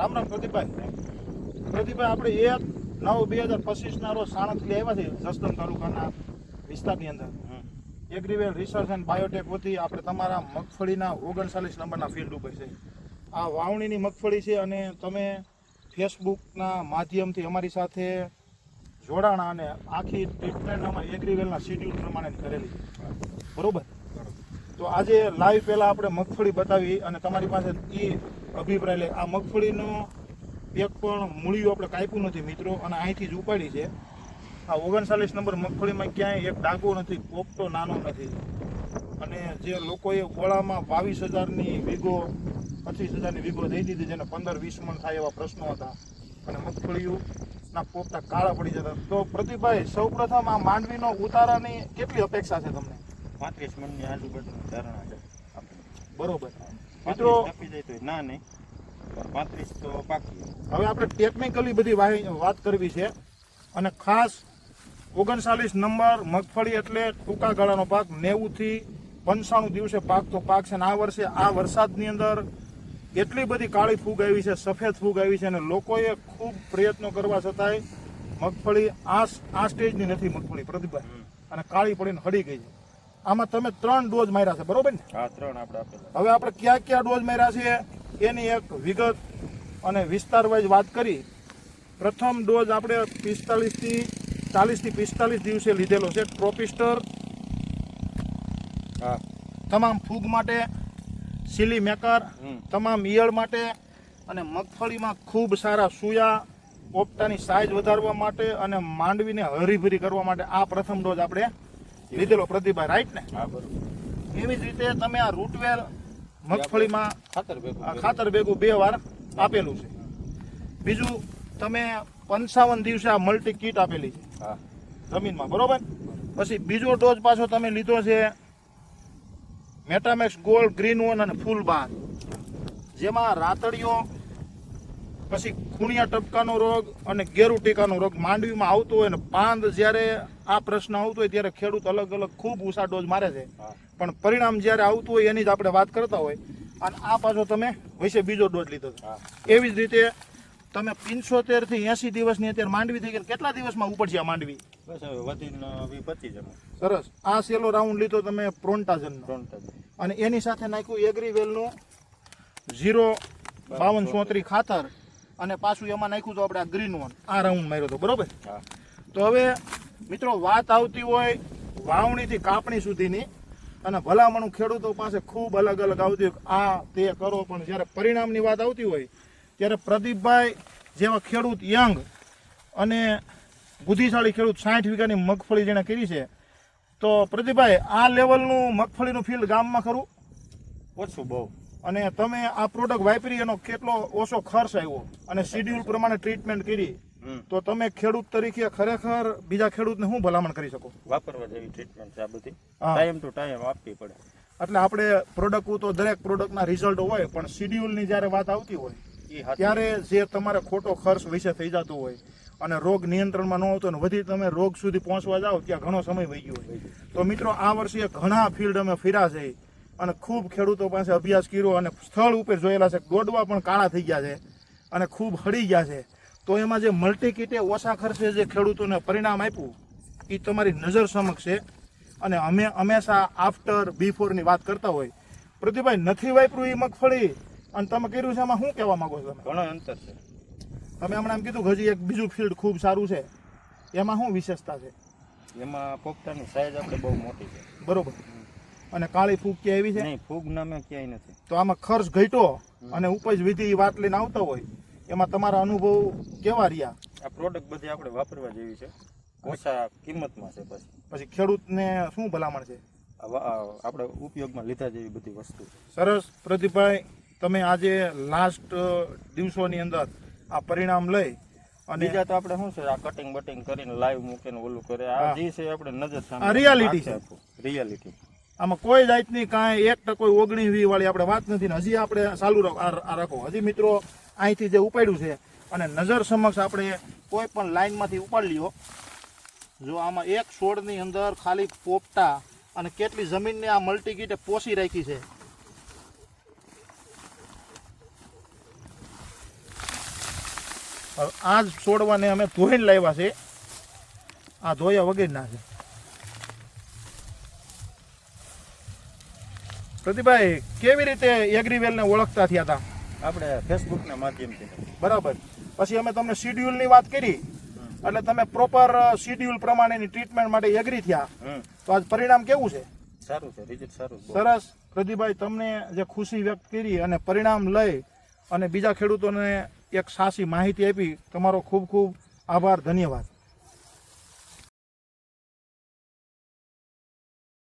રામ રામ પ્રદીપભાઈ. પ્રદીપભાઈ, આપણે એક નવ બે હજાર પચીસના રોજ સાણંદથી આવ્યા છે જસદણ તાલુકાના વિસ્તારની અંદર. એગ્રીવેલ રિસર્ચ એન્ડ બાયોટેક વતી આપણે તમારા મગફળીના ઓગણચાલીસ નંબરના ફિલ્ડ ઉપર છે. આ વાવણીની મગફળી છે અને તમે ફેસબુકના માધ્યમથી અમારી સાથે જોડાણા અને આખી ટ્રીટમેન્ટ અમારી એગ્રીવેલના શેડ્યુલ પ્રમાણે કરેલી. બરોબર? તો આજે લાઈવ પહેલા આપણે મગફળી બતાવી અને તમારી પાસે એ અભિપ્રાય લે આ મગફળીનો એક પણ મૂળિયું આપણે કાપ્યું નથી મિત્રો અને અહીંથી જ ઉપાડી છે. આ ઓગણચાલીસ નંબર મગફળીમાં ક્યાંય એક ડાઘો નથી પોપટો નાનો નથી. અને જે લોકોએ ગોળામાં બાવીસ હજારની વીઘો, પચીસ હજારની વીઘો દઈ દીધી જેને પંદર, વીસ મણ થાય એવા પ્રશ્નો હતા. અને મગફળીઓના પોપટા કાળા પડી જતા. તો પ્રતિભાઈ સૌપ્રથમ આ માંડવીનો ઉતારાની કેટલી અપેક્ષા છે તમને? પાંત્રીસ મણની આજુબાજુની ધારણા છે બરોબર. મિત્રો ટપી જાય તો ના નહીં પાંત્રીસ તો પાકી હવે આપણે ટેકનિકલી બધી વાત કરવી છે. અને ખાસ ઓગણચાલીસ નંબર મગફળી એટલે ટૂંકા ગાળાનો પાક નેવું થી પંચાણું દિવસે પાકતો પાક છે. ને આ વર્ષે આ વરસાદની અંદર એટલી બધી કાળી ફૂગ આવી છે સફેદ ફૂગ આવી છે અને લોકોએ ખૂબ પ્રયત્નો કરવા છતાંય મગફળી આ આ સ્ટેજની નથી મગફળી પ્રતિભા. અને કાળી પડીને હળી ગઈ છે. આમાં તમે ત્રણ ડોઝ માર્યા છે બરોબર ને? આ ત્રણ આપણે હવે આપણે ક્યાં ક્યાં ડોઝ માર્યા છે એની એક વિગત અને વિસ્તાર વાઇઝ વાત કરી. પ્રથમ ડોઝ આપણે પિસ્તાલીસથી ચાલીસથી પિસ્તાલીસ દિવસે લીધેલો છે ટ્રોપિસ્ટર. હા. તમામ ફૂગ માટે સિલી મેકર. તમામ ઈયળ માટે અને મગફળીમાં ખૂબ સારા સુયા પોપટાની સાઇઝ વધારવા માટે અને માંડવીને હરીભરી કરવા માટે આ પ્રથમ ડોઝ આપણે લીધેલો પ્રતિભા રાઈટ ને? હા બરોબર. એવી જ રીતે તમે આ રૂટવેલ મગફળીમાં ખાતર ભેગું આ ખાતર ભેગું બે વાર આપેલું છે. બીજું તમે પંચાવન દિવસે આ મલ્ટી કીટ આપેલી છે. હા. જમીનમાં બરોબર? પછી બીજો ડોઝ પાછો તમે લીધો છે મેટામેક્સ ગોલ્ડ ગ્રીન વન અને ફૂલ બાર જેમાં રાતડીઓ પછી ખૂણિયા ટપકાનો રોગ અને ગેરુ ટીકાનો રોગ માંડવીમાં આવતો હોય ને પાંદ જ્યારે આ પ્રશ્ન આવતો હોય ત્યારે ખેડૂત અલગ અલગ ખૂબ ઊંચા ડોઝ મારે છે. પણ પરિણામ જ્યારે આવતું હોય એની જ આપણે વાત કરતા હોય અને આ પાછો તમે વિશે બીજો ડોઝ લીધો છે. એવી જ રીતે તમે પિંચોતેરથી એસી દિવસની અત્યારે માંડવી થઈ ગઈ કેટલા દિવસમાં ઉપડશે આ માંડવી? સરસ. આ સેલો રાઉન્ડ લીધો તમે પ્રોન્ટાજન. ત્રણ અને એની સાથે નાખ્યું એગ્રીવેલનું ઝીરો બાવન ચોત્રી ખાતર અને પાછું એમાં નાખ્યું તો આપણે આ ગ્રીન વન આ રાઉન્ડ માર્યો હતો બરોબર? તો હવે મિત્રો વાત આવતી હોય વાવણીથી કાપણી સુધીની. અને ભલામણું ખેડૂતો પાસે ખૂબ અલગ અલગ આવતી હોય. આ તે કરો પણ જ્યારે પરિણામની વાત આવતી હોય ત્યારે પ્રદીપભાઈ જેવા ખેડૂત યંગ અને બુદ્ધિશાળી ખેડૂત સાઠ વીઘાની મગફળી જેણે કરી છે તો પ્રદીપભાઈ આ લેવલનું મગફળીનું ફિલ્ડ ગામમાં ખરું? ઓછું બહુ. અને તમે આ પ્રોડક્ટ વાપરી એનો કેટલો ઓછો ખર્ચ આવ્યો? અને શિડ્યુલ પ્રમાણે ટ્રીટમેન્ટ કરી. તો તમે ખેડૂત તરીકે ખરેખર બીજા ખેડૂતને શું ભલામણ કરી શકો? વાપરવા જેવી ટ્રીટમેન્ટ છે આ બધી. ટાઈમ ટુ ટાઈમ આપવી પડે. એટલે આપણે પ્રોડક્ટ તો દરેક પ્રોડક્ટના રિઝલ્ટ હોય પણ શિડ્યુલની જ્યારે વાત આવતી હોય ત્યારે જે તમારે ખોટો ખર્ચ વિશે થઈ જતો હોય અને રોગ નિયંત્રણમાં ન આવતો ને વધી તમે રોગ સુધી પહોંચવા જાઓ ત્યાં ઘણો સમય વહી ગયો હોય. તો મિત્રો આ વર્ષે ઘણા ફિલ્ડ અમે ફર્યા છે અને ખૂબ ખેડૂતો પાસે અભ્યાસ કર્યો અને સ્થળ ઉપર જોયેલા છે. દોડવા પણ કાળા થઈ ગયા છે અને ખૂબ હળી ગયા છે. તો એમાં જે મલ્ટી કીટે ઓછા ખર્ચે જે ખેડૂતોને પરિણામ આપ્યું એ તમારી નજર સમક્ષ છે. અને અમે હંમેશા આફ્ટર બિફોરની વાત કરતા હોય. પ્રતિભાઈ નથી વાપર્યું એ મગફળી? અને તમે કર્યું છે એમાં શું કહેવા માંગો છો તમે? ઘણો અંતર છે. તમે હમણાં એમ કીધું હજી એક બીજું ફિલ્ડ ખૂબ સારું છે. એમાં શું વિશેષતા છે? એમાં પોપટાની સાઈઝ આપણે બહુ મોટી છે. બરોબર. અને કાળી ફૂગ કે એવી છે? નહીં ફૂગ નામે ક્યાંય નથી. તો આમાં ખર્ચ ઘટ્યો અને ઉપજ વિધિ વાત લઈને આવતા હોય. એમાં તમારા અનુભવ કેવા રહ્યા? આ પ્રોડક્ટ બધી આપણે વાપરવા જેવી છે. ઓછા કિંમતમાં છે પછી પછી ખેડૂતને શું ભલામણ છે? આપણે ઉપયોગમાં લીધા જેવી બધી વસ્તુ સરસ પ્રદીપભાઈ તમે આજે લાસ્ટ દિવસોની અંદર આ પરિણામ લઈ અને બીજા તો આપણે શું છે આ કટિંગ બટિંગ કરીને લાઈવ મૂકીને ઓલું કરે. આ જે છે આપણે નજર સામે આ રિયાલિટી છે. રિયાલિટી આમાં કોઈ જાતની કાંઈ એક ટકો ઓગણીસ વી વાળી આપણે વાત નથી ને હજી આપણે ચાલુ રાખ- આ રાખો. હજી મિત્રો અહીંથી જે ઉપાડ્યું છે અને નજર સમક્ષ આપણે કોઈ પણ લાઈનમાંથી ઉપાડી લ્યો. જો આમાં એક છોડની અંદર ખાલી પોપટા અને કેટલી જમીનને આ મલ્ટી કીટે પોસી રાખી છે. આ જ છોડવાને અમે ધોઈને લાવ્યા છે. આ ધોયા વગેરેના છે. પ્રદીપભાઈ, કેવી રીતે એગ્રીવેલને ઓળખતા થયા હતા? આપણે ફેસબુકના માધ્યમથી. બરાબર. પછી અમે તમને શિડ્યુલની વાત કરી. એટલે તમે પ્રોપર શિડ્યુલ પ્રમાણેની ટ્રીટમેન્ટ માટે એગ્રી થયા. તો આજ પરિણામ કેવું છે? સારું છે રિઝલ્ટ સારું સરસ. પ્રદીપભાઈ તમને જે ખુશી વ્યક્ત કરી અને પરિણામ લઈ અને બીજા ખેડૂતોને એક સાચી માહિતી આપી તમારો ખૂબ ખૂબ આભાર ધન્યવાદ.